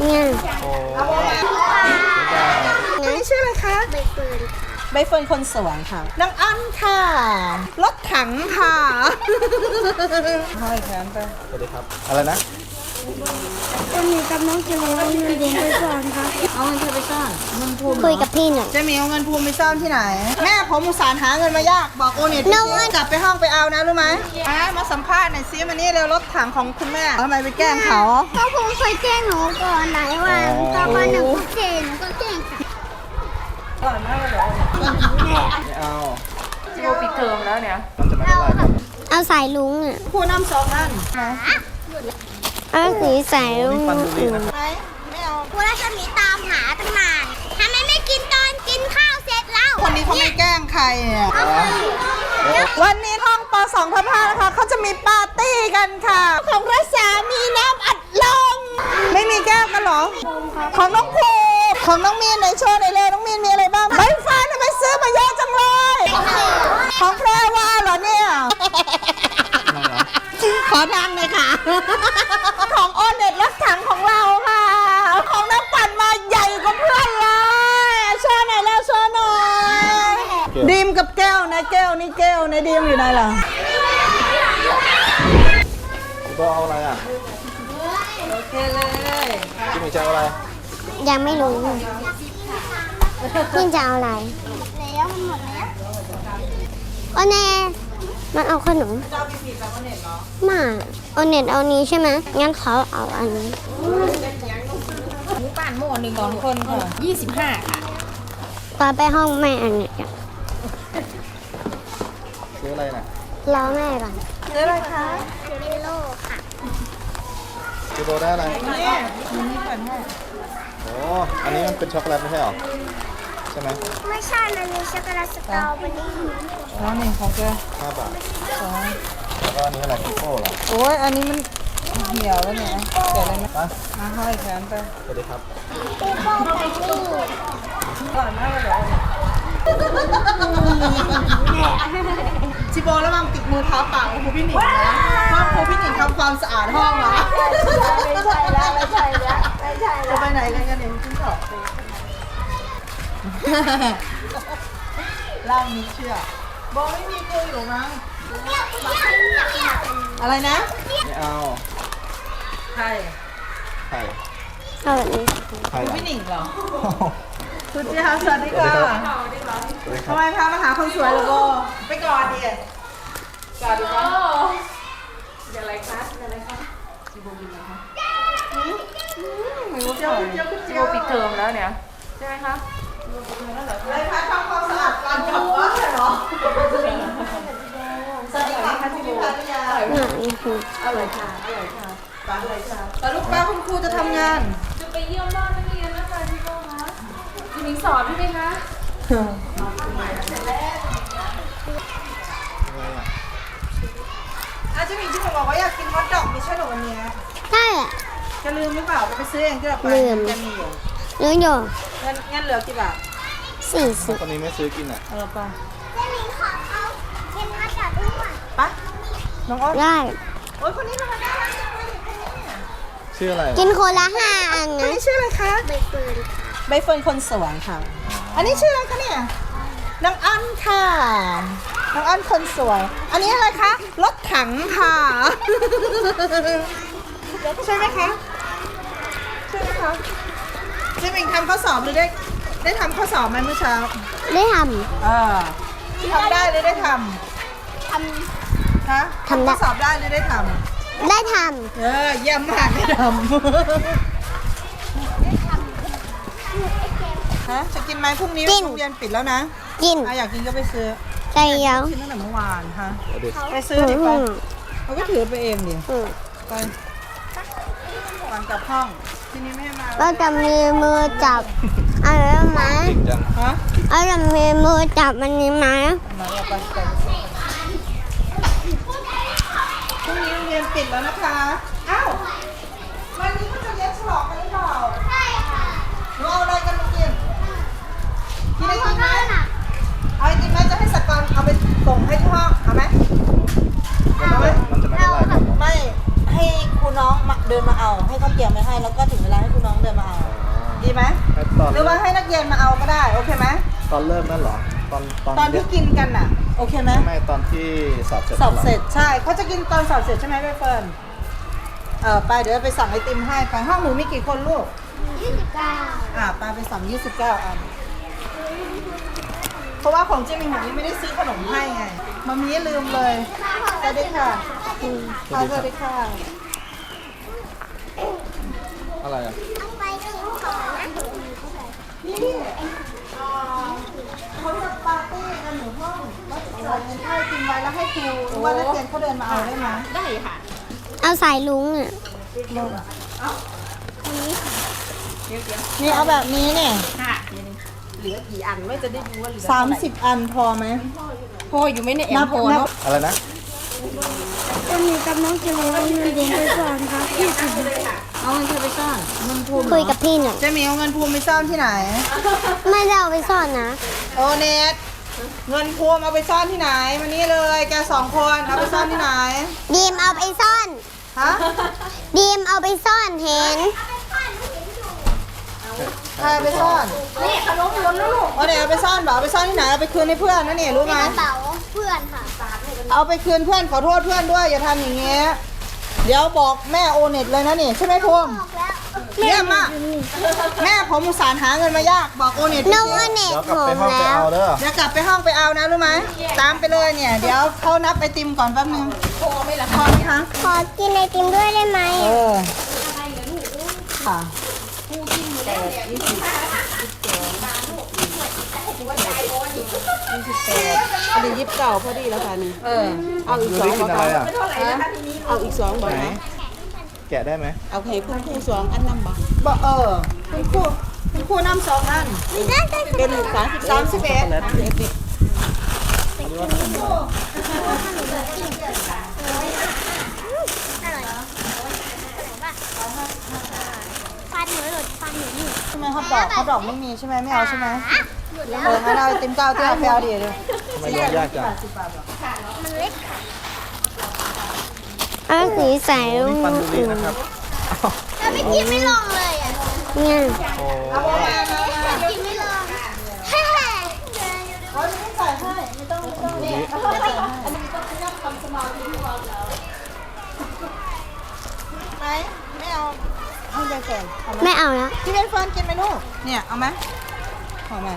เนี่ยโอ้นี่ชื่ออะไรคะ ใบเฟิร์นใบเฟิร์นคนสวยค่ะน้องอันค่ะ รถถังค่ะห้อยแขนไปสวัสดีครับ อะไรนะ วันนี้กับน้องจะมาเอาเงินเดือนไปก่อนครับเอาเงินเธอไปซ่อนเงินภูมิคุยกับพี่หน่อย เจะมีเอาเงินภูมิไปซ่อนที่ไหน แม่ผมอุตส่าห์หาเงินมายากบอกโอเนี่ยน้องอันกลับไปห้องไปเอานะรู้ไหมอะมาสัมภาษณ์หน่อยซิมันนี่เร็วรถถังของคุณแม่ทำไมไปแกล้งเขาเขาคงเคยแกล้งหนูก่อนไหนวันอ๋อตอนวันหนึ่งก็เจนหนูก็แกล้งค่ะไม่เอาโมปิดเทอมแล้วเนี่ย มันจะไม่ได้ไรครับเอาสายลุงอะ ผู้นำสองนั่น เอาสีสายลุนี่งฟันดูดีนะครับไหนไม่เอาคุณรัศมีตามหาตั้งนานทำไมไม่กินตอนกินข้าวเสร็จแล้วคนนี้เขาไม่แกล้งใครอะวันนี้ห้องป .2 ทับ5นะคะเขาจะมีปาร์ตี้กันค่ะ ของรัศมีน้ำอัดลมไม่มีแก้วกันเหรอ ของน้องภูของน้องมีนในโชว์ในอยเลยน้องมีนมีอะไรบ้างใบฟ้าทำไมซื้อมาเยอะจังเลย ของแพรวาเหรอเนี่ยขอดังเลยค่ะ ของโอเน็ตรถถังของเราค่ะ ของน้ำปั่นมาใหญ่กว่าเพื่อนเลยโชว์หน่อยแล้วโชว์หน่อยดีมกับ แก้วนะแก้วนี่แก้วนะดีมอยู่ไหนล่ะพี่โบเอาอะไรอะโอเคเลยพี่หมีจะเอาอะไร ยังไม่รู้พี่จะเอาอะไรแล้วมันหมดแล้วโอเน่มันเอาขนมมาโอเน็ตเอานี้ใช่ไหมงั้นเขาเอาอันนี้หมูป่านหม้อหนึ่งสองคนค่ะยี่สิบห้าค่ะปาไปห้องแม่อันนี้ก่ อนซื้ออะไรน่ะรอแม่ก่อนเดี๋ยวอะไรคะเโลค่ะพี่โบได้อะไรนี่มันนี่ก่อนให้โอ้อันนี้มันเป็นช็อกโกแลตไม่ใช่หรอใช่ไหมไม่ใช่มันมีช็อกโกแลตสตรอเบอรี่แล้วนี่ของแกห้าบาทแล้วก็อันนี้อะไรพิโป้เหรอโอ้ยอันนี้มันเหี่ยวแล้วเนี่ยเดี๋ยวเลยไหมไปมาห้อยแขนไปสวัสดีครับปีโป้ไปนี่ก่อนมากเลย เหรอจิโบระวังติดมือเท้าเปล่าครูพี่หนิงนะเพราะครูพี่หนิงทำความสะอาดห้องอะไม่ใช่แล้วไม่ใช่แล้วไม่ใช่แล้วจะไปไหนกันกันเนี่ยคุณชอบร่างนี้เชื่อโบไม่มีกูอยู่มั้งอะไรนะ ไม่เอาใครไข่เอาแบบนี้ไข่ครูเหรอพี่หนิงเหรอ คุณเจ้าสวัสดีค่ะสวัสดีครัทำบไมพามาหาคนสวยเหรอโบไปก่อนดิก่อนดิคะอย่างไรคะอย่างไรคะจิโมบินนะคะไม่รู้เจ้าเจ้าจิเจ้าโมปิดเทอมแล้วเนี่ยใช่ไหมคะอะไรคะทำความสะอาดก่อนกลับบ้านเหรอสวัสดีค่ะคุณพี่ภรรยาหน่อยคืออร่อยค่ะอร่อยค่ะป้าเลยค่ะแล้วลูกป้าคุณครูจะทำงาน จะไปเยี่ยมบ้านนักเรียนนะคะพี่โก้คะ พี่มิงสอนใช่ไหมคะอาจจะมีที่บอกว่าอยากกินฮอทดอกไม่ใช่เหรอวันนี้ใช่อะจะลืมหรือเปล่าไปซื้อเองก็ได้ไปลืมจะมีอยู่เนื้ออยู่งั้นงั้นเหลือกี่บาทสี่สิบคนนี้ไม่ซื้อกินอะเออไปเจะมีขอเขาเป็นมาจากด้วยไปน้องอ้อมได้โอ้ยคนนี้ทำไมน่ารักจังเลยคนนี้ชื่ออะไรกินคนละห้าอันคนนะนี้ชื่ออะไรคะใบเฟิร์น ใบเฟิร์นคนสวยค่ะ อันนี้ชื่ออะไรคะเนี่ยน้องอ้อนค่ะน้องอ้อนคนสวย อันนี้อะไรคะรถถังค่ะใช่ไหมคะใช่ไหมคะเจมิงทำข้อสอบหรือได้ได้ทำข้อสอบไหมเมื่อเช้าได้ทเออทำได้หรือได้ทำทำฮะทำได้ ข้อสอบได้หรือได้ทำได้ทำ เออเยี่ยมมากได้ทำ ฮะจะกินไหมพรุ่งนี้โรงเรียนปิดแล้วนะำกินอะอยากกินก็ไปซื้อใจเย้ากินตั้งแต่เมื่อวานฮะสวัสดีไปซื้อดิไปอืมเขาก็ถือไปเองดิอืมไปก่อนกลับห้องทีนี้ไม่ให้มาก็จะมีมือจับอะไรไหมจริงจังฮะก็จะมีมือจับมันนี้ไหมมาเราไปไปพรุ่งนี้โรงเรียนปิดแล้วนะคะ อ้าว วันนี้เขาจะเลี้ยงฉลองกันหรือเปล่า ใช่ค่ะ หนูเอาอะไรกันมากินกินไอติมไหมเอาไอติมไหมจะให้สกอน เอาไปส่งให้ที่ห้องเอาไหมเอาไหมมันจะไม่ได้ไรครับไม่ให้ครูน้องมาเดินมาเอา ให้เขาเตรียมไว้ให้แล้วก็ถึงเวลาให้ครูน้องเดินมาให้ตอนหรือว่าให้นักเรียนมาเอาก็ได้โอเคไหมตอนเริ่มนั่นเหรอตอนตอนตอนที่กินกันน่ะ โอเคไหมไม่ตอนที่สอบเสร็จสอบเสร็จหใช่เขาจะกินตอนสอบเสร็จใช่ไหมใบเฟิร์นเออไปเดี๋ยวไปสั่งไอติมให้ไปห้องหนูมีกี่คนลูกยี่สิบเก้าอ่าไปไปสั่ง29อัน เพราะว่าของเจมิงหนูนี่ไม่ได้ซื้อขนมให้ไงมามีลืมเลยสวัสดีค่ะค่ะสวัสดีค่ะ อะไรอะต้องไปซื้อของนะนี่อ่าเขาจะปาร์ตี้กันอยู่ห้องแล้วจ่ายเงินค่าไอติมไว้แล้วให้ครูหรือว่านักเรียนเขาเดินมาเอาได้ไหมได้ค่ะ เอาสายลุงอะนี่เอาแบบนี้เนี่ยค่ะ เหลือกี่อันไม่จะได้รู้ว่าเหลือสามสิบอันพอไหมพออยู่ไหมเนี่ยแอนัมบโพนับเนาะอะไรนะวันนี้กับน้องเจมิเอาเงินเดือนไปก่อนครับยี่สิบเอาเงินเธอไปซ่อนเงินภูมิคุยกับพี่หน่อยเจะมีเอาเงินภูมิไปซ่อนที่ไหน ไม่ได้เอาไปซ่อนนะโอเนตเงินภูมิเอาไปซ่อนที่ไหนมานี่เลยแกสองคนเอาไปซ่อนที่ไหนดีมเอาไปซ่อนฮะดีมเอาไปซ่อนเห็น ใครเอาไปซ่อนนี่ขนมล้นแล้วลูกโอเนตเอาไปซ่อนบอกเอาไปซ่อนที่ไหนเอาไปคืนให้เพื่อนนะเนี่ยรู้ไหมกระเป๋าเพื่อนค่ะเอาไปคืนเพื่อนขอโทษเพื่อนด้วยอย่าทำอย่างเงี้ยเดี๋ยวบอกแม่โอเน็ตเลยนะนี่ใช่ไหมภูมิบอกแล้วเยี่ยมมากแม่ผมอุตส่าห์หาเงินมายากบอกโอเน็ตน้องสิอเนเดี๋กยวกลับผไปมห้องไปแล้วเอาเด้อเดี๋ยวกลับไปห้องไปเอานะรู้ไหมตามไปเลยเนี่ย เดี๋ยวเขานับไอติมก่อนแป๊บนึงพอไหม่ละพอไหมคะขอกินไอติมด้วยได้ไหมเออค่ะ อันนี้ยิบเก่าพอดีแล้วค่ะนี่เออเอาอีกดูสอดิงกินอะไรอะเอาอีกสองบ่ไหนแกะได้ไหมเอาให้คุณครูสองอันนำบ่บ่เออคุณครูคุณครูนำสองอันได้ได้เป็นสามสิบสามสิบเอ็ด ฟัน หนูหลุดฟันหนูหลุดใช่ไหมเขาบอกเขาบอกไม่มีใช่ไหมไม่เอาใช่ไหมเอองั้นเอาไอติมเก้าเตี้ยไปเอาดิเดี๋ยวทำไมยากจังมันเล็กเอาสีใสโอ้นี่ฟันดูดีนะครับแล้วไม่กินไม่ลงเลยอะเนี่ยโอ้เอามามามา กินไม่ลงแฮ่ เขาไม่ใส่ให้ไม่ต้องไม่ต้องนี่เขาใส่ให้อันนี้ต้องนั่งทำสมาธิที่วางแล้วไหนไม่เอา ให้ยายแก่เอาไหมไม่เอาแล้วพี่เบนเฟิร์นกินไหมลูก เนี่ย เอาไหมเอาไหม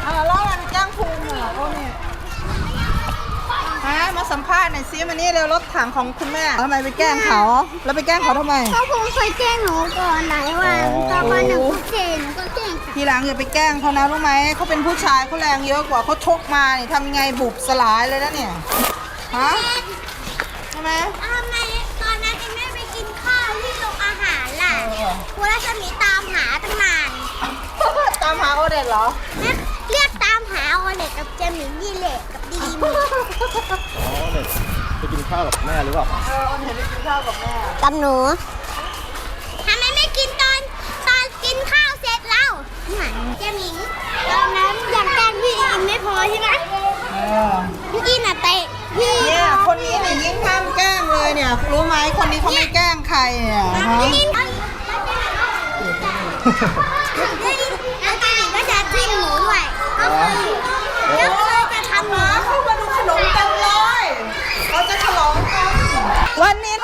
เอาล่ะแล้วอะไรไปแจ้งภูมิเหรอโอ้เนี่ยฮะมาสัมภาษณ์หน่อยซิมานี่เร็วรถถังของคุณแม่ทำไมไปแกล้งเขา แล้วไปแกล้งเขาทำไมเขาคงเคยแกล้งหนูก่อนหลายวันตอนวันหนึ่งทุกเจนหนูก็แกล้งค่ะ ทีหลังอย่าไปแกล้งเขานะรู้ไหมเขาเป็นผู้ชายเขาแรงเยอะกว่าเขาชกมาเนี่ยทำยังไงบุบสลายเลยนะเนี่ยฮะใช่ไหมทำไมตอนนั้นเอ็มไม่ไปกินข้าวที่โรงอาหารล่ะครูรัศมีตามหาตั้งนานตามหาโอเดตเหรอ เรียกตามหาโอเล็กกับเจมิงยี่เล็กกับดีมอ๋อเนี่ยไปกินข้าวกับแม่หรือเปล่าเออโอเดตไปกินข้าวกับแม่กับหนูทำไมไม่กินตอนตอนกินข้าว เสร็จแล้วเจมิงตอนนั้นยังแกล้งพี่อินไม่พอใช่ไหมเออพี่อินอะเตะพี่เนี่ยคนนี้เนี่ยยิ่งห้ามแกล้งเลยเนี่ย รู้ไหมคนนี้เขาไม่แกล้งใครเนี่ยฮะพี่อินแล้วเจมิงก็จะจิ้มหนูด้วยก็คือแล้วก็จะทำหนู เข้ามาดูขนมเต็มเลยเขาจะฉลองกันวันนี้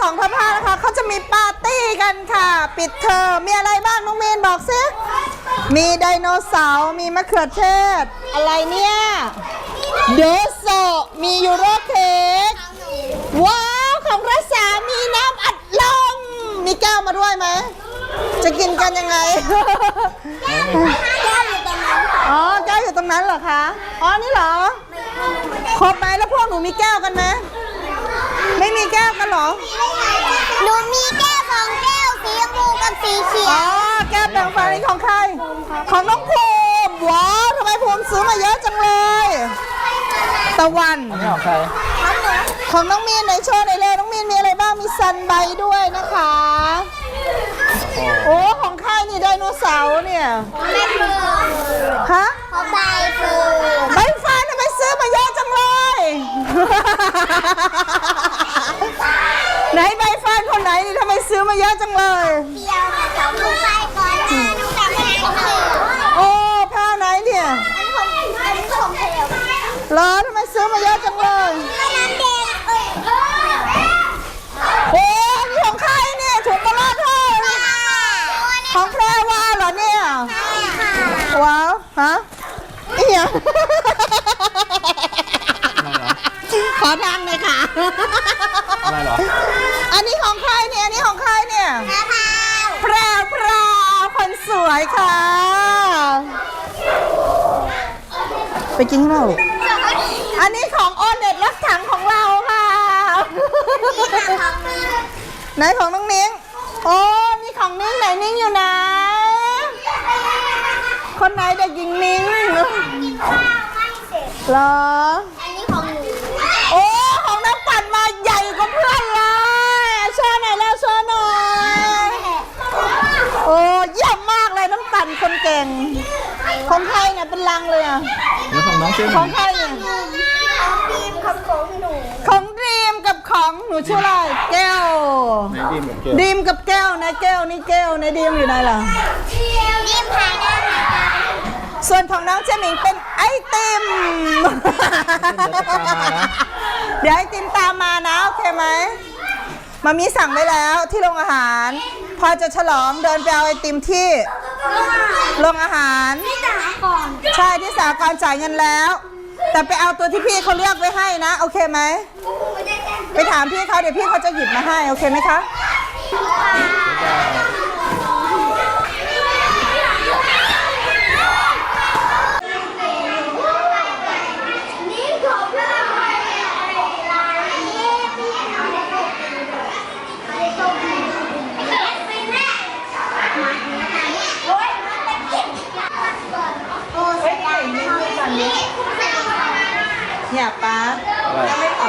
ห้องป .2 ทับ5นะคะเขาจะมีปาร์ตี้กันค่ะ ปิดเทอมมีอะไรบ้างน้องเมนบอกสิมีไดโนเสาร์มีมะเขือเทศ อะไรเนี่ยเดโซมียูโรเค้กว้าวของรัศามีน้ำอัดลมมีแก้วมาด้วยไหม จะกินกันยังไงแก้วอยู่ตรงนั้นอ๋อแก้วอยู่ตรงนั้นเหรอคะอ๋อนี่เหรอครบไหมแล้วพวกหนูมีแก้วกันไหม ไม่มีแก้วกันเหรอ หนูมีแก้วสองแก้วสีชมพูกับสีเขียอ๋อ วแก้วแบ่งฟันนี่ของใคร ของน้องภูมิว้าวทำไมภูมิซื้อมาเยอะจังเลย ตะวันอันนี้ของใครของน้องมีนไหนโชว์หน่อยเลยน้องมีนมีอะไรบ้าง มีซันใบด้วยนะคะ โอ้โอ้ของใครนี่ไดโนเสาร์เนี่ยไม่เฟืองฮะเขาใบเฟืองใบฟันทำไมซื้อมาเยอะจังเลย ซื้อมาเยอะจังเลย เดียวแต่สองถุงไปก่อนนะน้องดำให้ของเธอโอ้ผ้าไหนเนี่ยอันนี้ของอันนี้ของเธอเหรอทำไมซื้อมาเยอะจังเลยน้ำแดงเอ้ยโอ้นี่ของใครเนี่ยถุงมาลาเท่าเลยของแพรวาเหรอเนี่ยว้าวฮะอีหยังอะไรเหรอขอทางเลยค่ะ อะไรเหรอ อันนี้ของใครเนี่ย อันนี้ของใครเนี่ยมะพร้าวแพรวพราวคนสวยค่ะ ไปกินข้าวลูกอันนี้ของโอเน็ตรถถังของเราค่ะ ไหนของน้องนิ้ง โอ้นี่ของนิ้งไหนนิ้งอยู่ไหนคนไหนเด็กหญิงนิ้งกินข้าวไม่เสร็จเหรอ อันนี้ของหนู โอ้ ของน้ำปั่นมาใหญ่กว่าเพื่อนเลยโชว์หน่อยแล้วโชว์หน่อย โอ้เยี่ยมมากเลยน้ำปั่นคนเก่งของใครเนี่ยเป็นลังเลยอะ แล้วของน้องเจมของใครเนี่ยบีมของของหนูของดีมกับของหนูชื่ออะไร แก้ว ไหนดีมกับเกลดีมกับแก้วนะแก้วนี่แก้วนะดีมอยู่ไหนล่ะบีมถ่ายหน้าหน่อยค่ะส่วนของน้องเจมิงเป็นไอติม เดี๋ยวไอติมตามมานะ โอเคไหมมามีสั่งไว้แล้วที่โรงอาหาร พอจะฉลองเดินไปเอาไอติมที่ โรงอาหารไม่ด่าก่อนใช่ที่สากรณ์จ่ายเงินแล้ว แต่ไปเอาตัวที่พี่เขาเลือกไว้ให้นะ โอเคไหม ไม่ได้แจ้งไปถามพี่เขาเดี๋ยวพี่เขาจะหยิบมาให้ โอเคไหมคะ นี่ของเพื่อนอะไรอะไรโอ้เสียดาย เนี่ย ป้าอะไรไม่ขอ